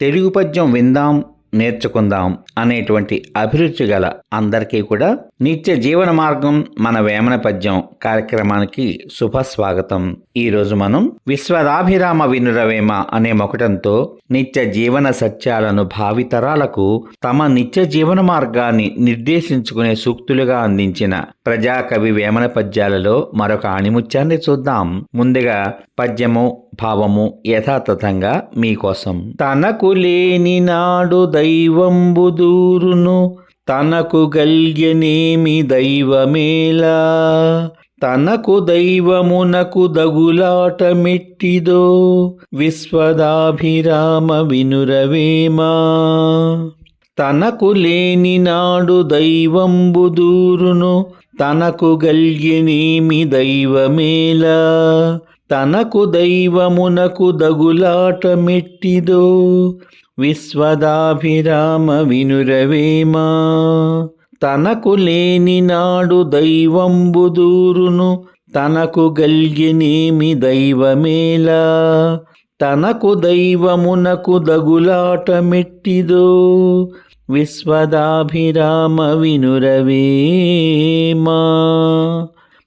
తెలుగు పద్యం విందాం నేర్చుకుందాం అనేటువంటి అభిరుచి గల అందరికీ కూడా నిత్య జీవన మార్గం మన వేమన పద్యం కార్యక్రమానికి శుభస్వాగతం. ఈరోజు మనం విశ్వదాభిరామ వినురవేమ అనే మొకటంతో నిత్య జీవన సత్యాలను భావితరాలకు తమ నిత్య జీవన మార్గాన్ని నిర్దేశించుకునే సూక్తులుగా అందించిన ప్రజాకవి వేమన పద్యాలలో మరొక ఆణిముత్యాన్ని చూద్దాం. ముందుగా పద్యము భావము యథాతథంగా మీకోసం. తనకు లేని నాడు దైవంబు దూరును తనకు గల్యనేమి దైవమేలా. తనకు దైవమునకు దగులాట మెట్టిదో విశ్వదాభిరామ వినురవేమా. తనకు లేని నాడు దైవంబు దూరును తనకు గల్యనేమి దైవమేలా. తనకు దైవమునకు దగులాట మెట్టిదో విశ్వదాభిరామ వినురవేమా తనకు లేని నాడు దైవంబు దూరును తనకు గల్గినేమి దైవమేలా. తనకు దైవమునకు దగులాట మెట్టిదో విశ్వదాభిరామ వినురవేమా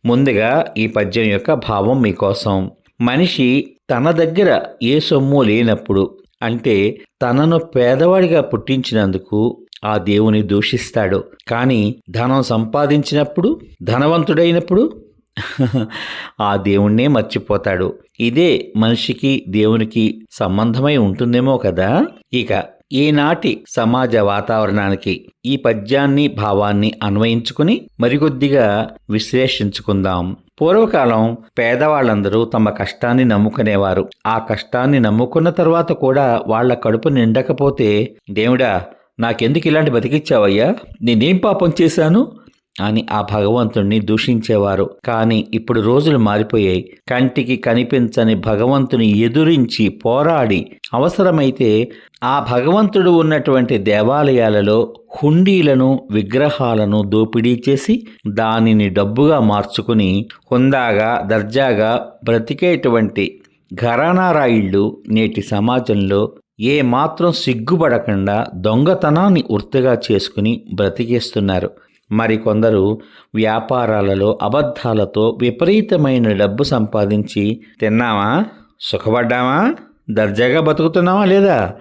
ముందుగా ఈ పద్యం యొక్క భావం మీకోసం. మనిషి తన దగ్గర ఏ సొమ్ము లేనప్పుడు అంటే తనను పేదవాడిగా పుట్టించినందుకు ఆ దేవుని దూషిస్తాడు. కానీ ధనం సంపాదించినప్పుడు ధనవంతుడైనప్పుడు ఆ దేవుణ్ణే మర్చిపోతాడు. ఇదే మనిషికి దేవునికి సంబంధమై ఉంటుందేమో కదా? ఇక ఈనాటి సమాజ వాతావరణానికి ఈ పద్యాన్ని భావాన్ని అన్వయించుకుని మరికొద్దిగా విశ్లేషించుకుందాం. పూర్వకాలం పేదవాళ్ళందరూ తమ కష్టాన్ని నమ్ముకునేవారు. ఆ కష్టాన్ని నమ్ముకున్న తర్వాత కూడా వాళ్ళ కడుపు నిండకపోతే దేవుడా నాకెందుకు ఇలాంటి బతికిచ్చావయ్యా? నేనేం పాపం చేశాను? అని ఆ భగవంతుణ్ణి దూషించేవారు. కానీ ఇప్పుడు రోజులు మారిపోయాయి. కంటికి కనిపించని భగవంతుని ఎదురించి పోరాడి అవసరమైతే ఆ భగవంతుడు ఉన్నటువంటి దేవాలయాలలో హుండీలను విగ్రహాలను దోపిడీ చేసి దానిని డబ్బుగా మార్చుకుని హుందాగా దర్జాగా బ్రతికేటువంటి ఘరానారాయిళ్ళు నేటి సమాజంలో ఏ మాత్రం సిగ్గుపడకుండా దొంగతనాన్ని వృత్తిగా చేసుకుని బ్రతికేస్తున్నారు. మరికొందరు వ్యాపారాలలో అబద్ధాలతో విపరీతమైన డబ్బు సంపాదించి తిన్నావా? సుఖపడ్డావా? దర్జాగా బతుకుతున్నావా లేదా?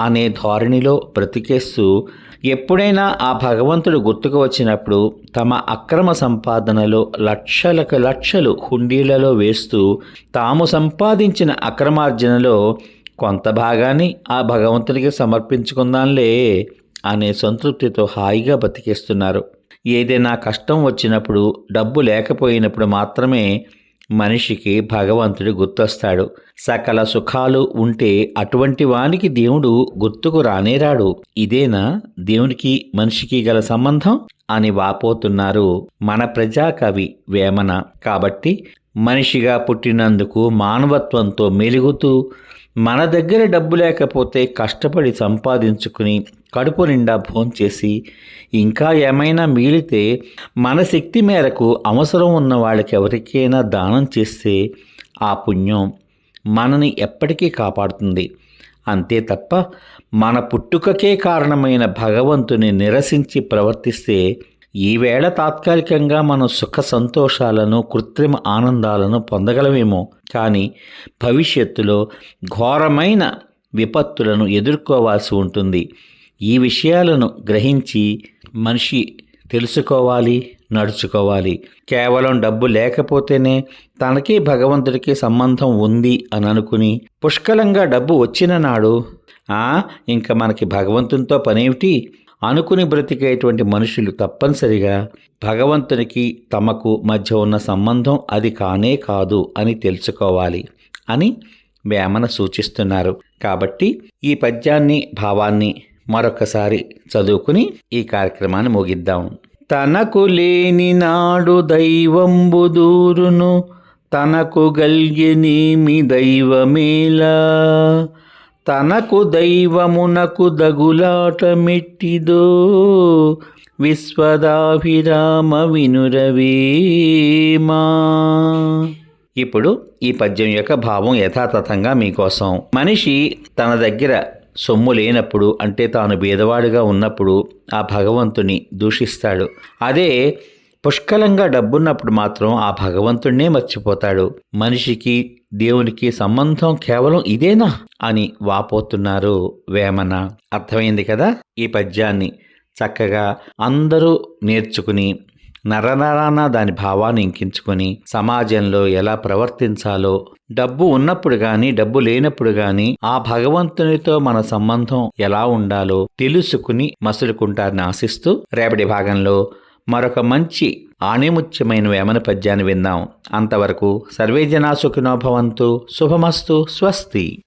అనే ధోరణిలో బ్రతికేస్తూ ఎప్పుడైనా ఆ భగవంతుడు గుర్తుకు వచ్చినప్పుడు తమ అక్రమ సంపాదనలో లక్షలకు లక్షలు హుండీలలో వేస్తూ తాము సంపాదించిన అక్రమార్జనలో కొంత భాగాన్ని ఆ భగవంతునికి సమర్పించుకుందాంలే అనే సంతృప్తితో హాయిగా బతికేస్తున్నారు. ఏదైనా కష్టం వచ్చినప్పుడు డబ్బు లేకపోయినప్పుడు మాత్రమే మనిషికి భగవంతుడు గుర్తొస్తాడు. సకల సుఖాలు ఉంటే అటువంటి వానికి దేవుడు గుర్తుకు రానేరాడు ఇదేనా దేవునికి మనిషికి గల సంబంధం? అని వాపోతున్నారు మన ప్రజాకవి వేమన. కాబట్టి మనిషిగా పుట్టినందుకు మానవత్వంతో మెలుగుతూ మన దగ్గర డబ్బు లేకపోతే కష్టపడి సంపాదించుకుని కడుపు నిండా భోంచేసి ఇంకా ఏమైనా మిగిలితే మన శక్తి మేరకు అవసరం ఉన్న వాళ్ళకి ఎవరికైనా దానం చేస్తే ఆ పుణ్యం మనని ఎప్పటికీ కాపాడుతుంది. అంతే తప్ప మన పుట్టుకకే కారణమైన భగవంతుని నిరసించి ప్రవర్తిస్తే ఈవేళ తాత్కాలికంగా మనం సుఖ సంతోషాలను కృత్రిమ ఆనందాలను పొందగలమేమో. కానీ భవిష్యత్తులో ఘోరమైన విపత్తులను ఎదుర్కోవాల్సి ఉంటుంది. ఈ విషయాలను గ్రహించి మనిషి తెలుసుకోవాలి నడుచుకోవాలి. కేవలం డబ్బు లేకపోతేనే తనకి భగవంతుడికి సంబంధం ఉంది అని అనుకుని పుష్కలంగా డబ్బు వచ్చిన నాడు ఇంకా మనకి భగవంతునితో పనేమిటి? అనుకుని బ్రతికేటువంటి మనుషులు తప్పనిసరిగా భగవంతునికి తమకు మధ్య ఉన్న సంబంధం అది కానే కాదు అని తెలుసుకోవాలి అని వేమన సూచిస్తున్నారు. కాబట్టి ఈ పద్యాన్ని భావాన్ని మరొకసారి చదువుకుని ఈ కార్యక్రమాన్ని ముగిద్దాం. తనకు లేని నాడు దైవంబు దూరును తనకు గల్గెనేమి దైవమేలా. తనకు దైవమునకు దగులాట మెట్టిదో విశ్వదాభిరామ వినురవేమా ఇప్పుడు ఈ పద్యం యొక్క భావం యథాతథంగా మీకోసం. మనిషి తన దగ్గర సొమ్ము లేనప్పుడు అంటే తాను బీదవాడుగా ఉన్నప్పుడు ఆ భగవంతుని దూషిస్తాడు. అదే పుష్కలంగా డబ్బున్నప్పుడు మాత్రం ఆ భగవంతుణ్ణే మర్చిపోతాడు. మనిషికి దేవునికి సంబంధం కేవలం ఇదేనా? అని వాపోతున్నారు వేమన. అర్థమైంది కదా? ఈ పద్యాన్ని చక్కగా అందరూ నేర్చుకుని నరనరాన దాని భావాన్ని ఇంకించుకొని సమాజంలో ఎలా ప్రవర్తించాలో డబ్బు ఉన్నప్పుడు గాని డబ్బు లేనప్పుడు గాని ఆ భగవంతునితో మన సంబంధం ఎలా ఉండాలో తెలుసుకుని మసులుకుంటారని ఆశిస్తూ రేపటి భాగంలో మరొక మంచి ఆణిముత్యమైన వేమన పద్యాన్ని విందాం. అంతవరకు సర్వే జనా సుఖినోభవంతు శుభమస్తు. స్వస్తి.